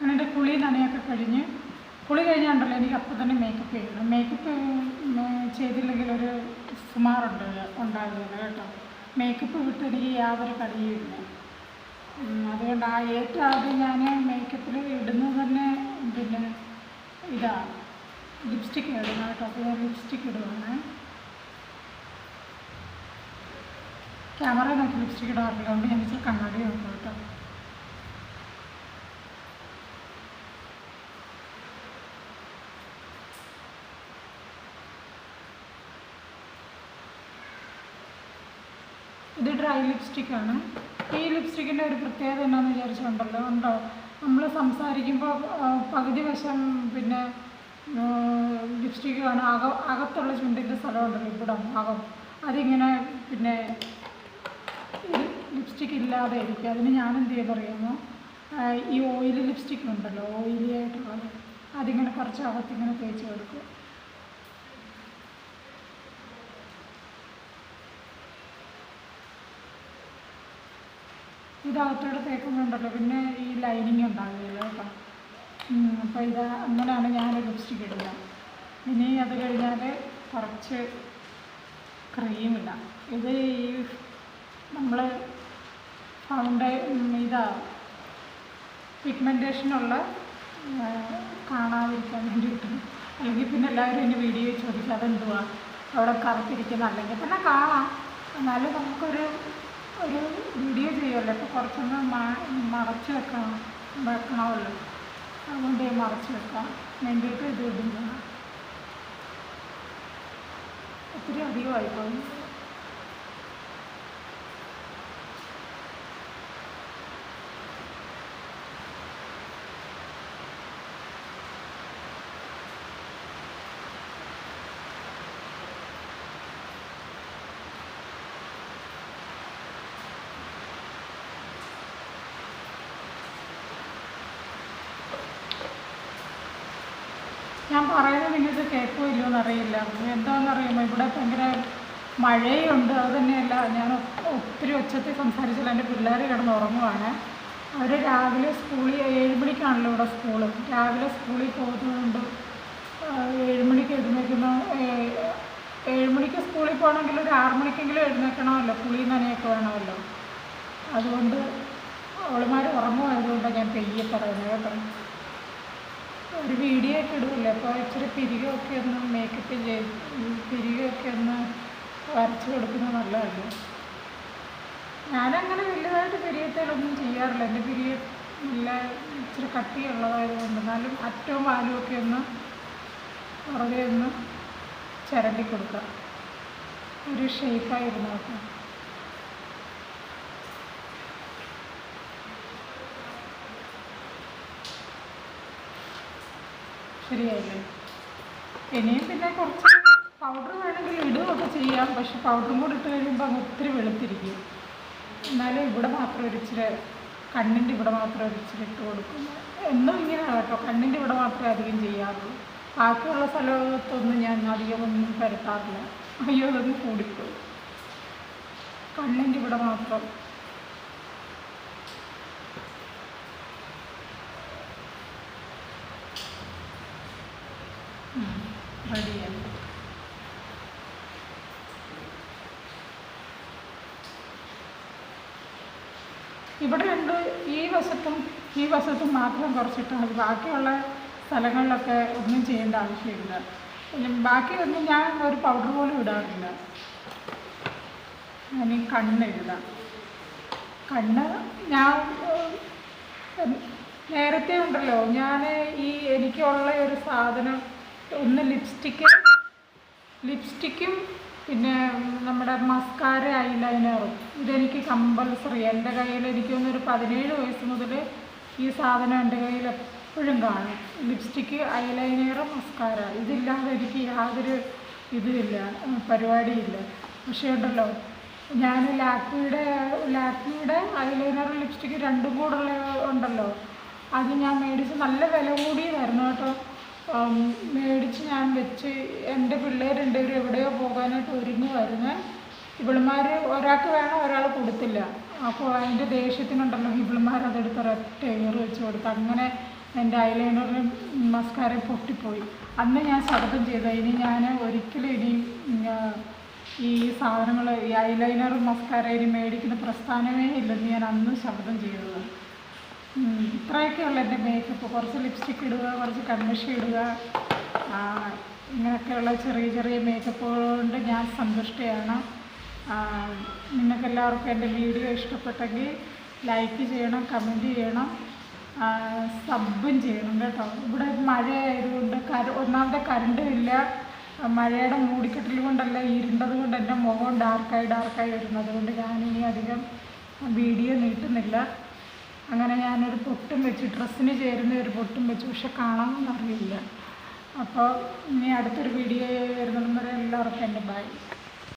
അങ്ങനെ കുളി നനയൊക്കെ കഴിഞ്ഞ് കുളി കഴിഞ്ഞാണ്ടല്ലോ എനിക്ക് അപ്പം തന്നെ മേക്കപ്പ് ചെയ്യണം മേക്കപ്പ് ചെയ്തില്ലെങ്കിൽ ഒരു സുമാറുണ്ട് ഉണ്ടാകുന്നത് കേട്ടോ. മേക്കപ്പ് വിട്ട് എനിക്ക് യാതൊരു കളിയുമില്ല അതുകൊണ്ട് ആ ഏറ്റവും ആദ്യം ഞാൻ മേക്കപ്പിൽ ഇടുന്നത് തന്നെ പിന്നെ ഇതാ ലിപ്സ്റ്റിക്ക് ഇടുന്ന കേട്ടോ. അപ്പോൾ ഞാൻ ലിപ്സ്റ്റിക്ക് ഇടുവാണ്. ക്യാമറ നോക്കി ലിപ്സ്റ്റിക്ക് ഇടാറില്ല. അതുകൊണ്ട് ഞാൻ കണ്ണാടി നോക്കാം കേട്ടോ. ഇത് ഡ്രൈ ലിപ്സ്റ്റിക്കാണ് ഈ ലിപ്സ്റ്റിക്കിന്റെ ഒരു പ്രത്യേകത എന്നാന്ന് വിചാരിച്ചുണ്ടല്ലോ ഉണ്ടോ? നമ്മൾ സംസാരിക്കുമ്പോൾ പകുതി വശം പിന്നെ ലിപ്സ്റ്റിക്ക് ആണ്. അക അകത്തുള്ള ചുണ്ടിന്റെ സ്ഥലമുണ്ടല്ലോ ഇവിടെ അകം. അതിങ്ങനെ പിന്നെ ലിപ്സ്റ്റിക്ക് ഇല്ലാതെ ഇരിക്കും അതിന് ഞാൻ എന്ത് ചെയ്തറിയാമോ ഈ ഓയിൽ ലിപ്സ്റ്റിക് ഉണ്ടല്ലോ ഓയിലി ആയിട്ടുള്ളത് അതിങ്ങനെ കുറച്ച് അകത്തിങ്ങനെ തേച്ച് കൊടുക്കും. ഇതകത്തോടെ തേക്കുന്നുണ്ടല്ലോ. പിന്നെ ഈ ലൈനിങ് ഉണ്ടാകുകയില്ല കേട്ടോ അപ്പോൾ ഇത് അങ്ങനെയാണ് ഞാൻ ലിപ്സ്റ്റിക് ഇടുക ഇനി അത് കഴിഞ്ഞാൽ കുറച്ച് ക്രീം ഇടാം. ഇത് ഈ നമ്മൾ ഫൗണ്ടേ ഇതാ പിഗ്മെന്റേഷനുള്ള കാണാതിരിക്കാൻ വേണ്ടിയിട്ട് അല്ലെങ്കിൽ പിന്നെ എല്ലാവരും എന്റെ വീഡിയോ ചോദിക്കും അതെന്തുവാ? അവിടെ കറുത്തിരിക്കുന്ന? അല്ലെങ്കിൽ തന്നെ കാണാം. എന്നാലും നമുക്കൊരു ഒരു വീഡിയോ ചെയ്യുമല്ലോ. അപ്പോൾ കുറച്ചൊന്ന് മറച്ച് വെക്കണം വെക്കണമല്ലോ. അതുകൊണ്ട് മറച്ച് വെക്കാം. വേണ്ടിയിട്ട് ഇത് ഇടുന്നു ഒത്തിരി അധികമായി ഞാൻ പറയുന്നത് നിങ്ങൾക്ക് കേൾക്കുമോ ഇല്ലയോ എന്നറിയില്ല എന്താണെന്നറിയുമോ ഇവിടെ ഭയങ്കര മഴയുണ്ട്. അത് തന്നെയല്ല ഞാൻ ഒത്തിരി ഒച്ചത്തിൽ സംസാരിച്ചാൽ എന്റെ പിള്ളേർ കിടന്ന് ഉറങ്ങുവാണ്. അവർ രാവിലെ സ്കൂളിൽ ഏഴ് മണിക്കാണല്ലോ ഇവിടെ സ്കൂൾ. രാവിലെ സ്കൂളിൽ പോകുന്നതുകൊണ്ട് ഏഴ് മണിക്ക് എഴുന്നേക്കുന്ന ഏ- ഏഴ് മണിക്ക് സ്കൂളിൽ പോകണമെങ്കിൽ ഒരു ആറ് മണിക്കെങ്കിലും എഴുന്നേക്കണമല്ലോ കുളി നനയൊക്കെ വേണമല്ലോ. അതുകൊണ്ട് അവളുമാർ ഉറങ്ങുമായതുകൊണ്ടാണ് ഞാൻ പെയ്യെ പറയുന്നത് കേട്ടോ ഒരു വീഡിയോ ഒക്കെ ഇടുമല്ലോ അപ്പോൾ ഇച്ചിരി പിരികൊക്കെ ഒന്ന് മേക്കപ്പ് ചെയ്ത് പിരികൊക്കെ ഒന്ന് വരച്ച് കൊടുക്കുന്നത് നല്ലതല്ലേ? ഞാനങ്ങനെ വലുതായിട്ട് പിരിയത്തേലൊന്നും ചെയ്യാറില്ല. എന്റെ പിരിയ നല്ല ഇച്ചിരി കട്ടിയുള്ളതായതുകൊണ്ട് എന്നാലും അറ്റവും വാലും ഒക്കെ ഒന്ന് പുറകെ ഒന്ന് ചിരണ്ടി കൊടുക്കുക. ഒരു ഷേപ്പായിരുന്നു നോക്കാം ശരിയായില്ലേ? ഇനിയും പിന്നെ കുറച്ച് പൗഡർ വേണമെങ്കിൽ ഇടുകയൊക്കെ ചെയ്യാം. പക്ഷെ പൗഡറും കൂടി ഇട്ട് കഴിയുമ്പോൾ അങ്ങ് ഒത്തിരി വെളുത്തിരിക്കും. എന്നാലും ഇവിടെ മാത്രം ഒരിച്ചിരി കണ്ണിന്റെ ഇവിടെ മാത്രം ഒരിച്ചിരി ഇട്ട് കൊടുക്കും. എന്നും ഇങ്ങനെയാണ് കേട്ടോ. കണ്ണിന്റെ ഇവിടെ മാത്രമേ അധികം ചെയ്യാറുള്ളൂ. ബാക്കിയുള്ള സ്ഥലത്തൊന്നും ഞാൻ അധികം ഒന്നും പരത്താറില്ല അയ്യോ അതൊന്നും കൂടിപ്പോയി. കണ്ണിന്റെ ഇവിടെ മാത്രം. ഇവിടെ രണ്ട് ഈ വശത്തും ഈ വശത്തും മാത്രം കുറച്ചിട്ടാൽ മതി ബാക്കിയുള്ള സ്ഥലങ്ങളിലൊക്കെ ഒന്നും ചെയ്യേണ്ട ആവശ്യമില്ല. പിന്നെ ബാക്കിയൊന്നും ഞാൻ ഒരു പൗഡർ പോലും ഇടാറില്ല. ഞാൻ ഈ കണ്ണ് എഴുതാം കണ്ണ് ഞാൻ നേരത്തെ ഉണ്ടല്ലോ ഞാൻ ഈ എനിക്കുള്ള ഒരു സാധനം ഒന്ന് ലിപ്സ്റ്റിക്ക് ലിപ്സ്റ്റിക്കും പിന്നെ നമ്മുടെ മസ്കാര ഐലൈനറും ഇതെനിക്ക് കമ്പൽസറി എന്റെ കയ്യിൽ എനിക്ക് തോന്നുന്നൊരു പതിനേഴ് വയസ്സ് മുതൽ ഈ സാധനം എന്റെ കയ്യിൽ എപ്പോഴും കാണും. ലിപ്സ്റ്റിക്ക് ഐലൈനർ മസ്കാര ഇതില്ലാതെ എനിക്ക് യാതൊരു ഇതുമില്ല പരിപാടിയില്ല. പക്ഷേ ഉണ്ടല്ലോ ഞാൻ ലാക്മിയുടെ ലാക്മിയുടെ ഐലൈനർ ലിപ്സ്റ്റിക്ക് രണ്ടും കൂടെ ഉണ്ടല്ലോ. അത് ഞാൻ മേടിച്ച് നല്ല വില കൂടിയതായിരുന്നു കേട്ടോ. മേടിച്ച് ഞാൻ വെച്ച് എന്റെ പിള്ളേർ രണ്ടുപേരും എവിടെയോ പോകാനായിട്ട് ഒരുങ്ങി വരുന്നത് ഇവളുമാർ ഒരാൾക്ക് വേണം ഒരാൾ കൊടുത്തില്ല. അപ്പോൾ അതിന്റെ ദേഷ്യത്തിനുണ്ടല്ലോ ഇവളുമാർ അതെടുത്ത് ഒരൊറ്റ എയർ വെച്ച് കൊടുത്ത്. അങ്ങനെ എന്റെ ഐലൈനറും മസ്കാര പൊട്ടിപ്പോയി. അന്ന് ഞാൻ ശബ്ദം ചെയ്തു. ഇനി ഞാൻ ഒരിക്കലും ഇനി ഈ സാധനങ്ങൾ ഈ ഐലൈനറും മസ്കാര ഇനി മേടിക്കുന്ന പ്രസ്ഥാനമേ ഇല്ലെന്ന് ഞാൻ അന്ന് ശബ്ദം ചെയ്തത് ഇത്രയൊക്കെയുള്ള എന്റെ മേക്കപ്പ് കുറച്ച് ലിപ്സ്റ്റിക് ഇടുക കുറച്ച് കൺമഷി ഇടുക. ഇങ്ങനെയൊക്കെയുള്ള ചെറിയ ചെറിയ മേക്കപ്പുകൾ കൊണ്ട് ഞാൻ സന്തുഷ്ടയാണ്. നിങ്ങൾക്കെല്ലാവർക്കും എന്റെ വീഡിയോ ഇഷ്ടപ്പെട്ടെങ്കിൽ ലൈക്ക് ചെയ്യണം കമന്റ് ചെയ്യണം. സബും ചെയ്യണം കേട്ടോ. ഇവിടെ മഴ ആയതുകൊണ്ട് കര ഒന്നാമത്തെ കരണ്ടും ഇല്ല. മഴയുടെ മൂടിക്കെട്ടൽ കൊണ്ടല്ല ഇരുണ്ടത് കൊണ്ട് എന്റെ മുഖം ഡാർക്കായി ഡാർക്കായി വരുന്നത് കൊണ്ട് ഞാനിനി അധികം വീഡിയോ നീട്ടുന്നില്ല. അങ്ങനെ ഞാനൊരു പൊട്ടും വെച്ച് ഡ്രസ്സിന് ചേരുന്ന ഒരു പൊട്ടും വെച്ച് പക്ഷെ കാണാമെന്ന് അറിയില്ല. അപ്പോൾ ഇനി അടുത്തൊരു വീഡിയോ വരുന്നതും വരെ എല്ലാവർക്കും എന്റെ ബൈ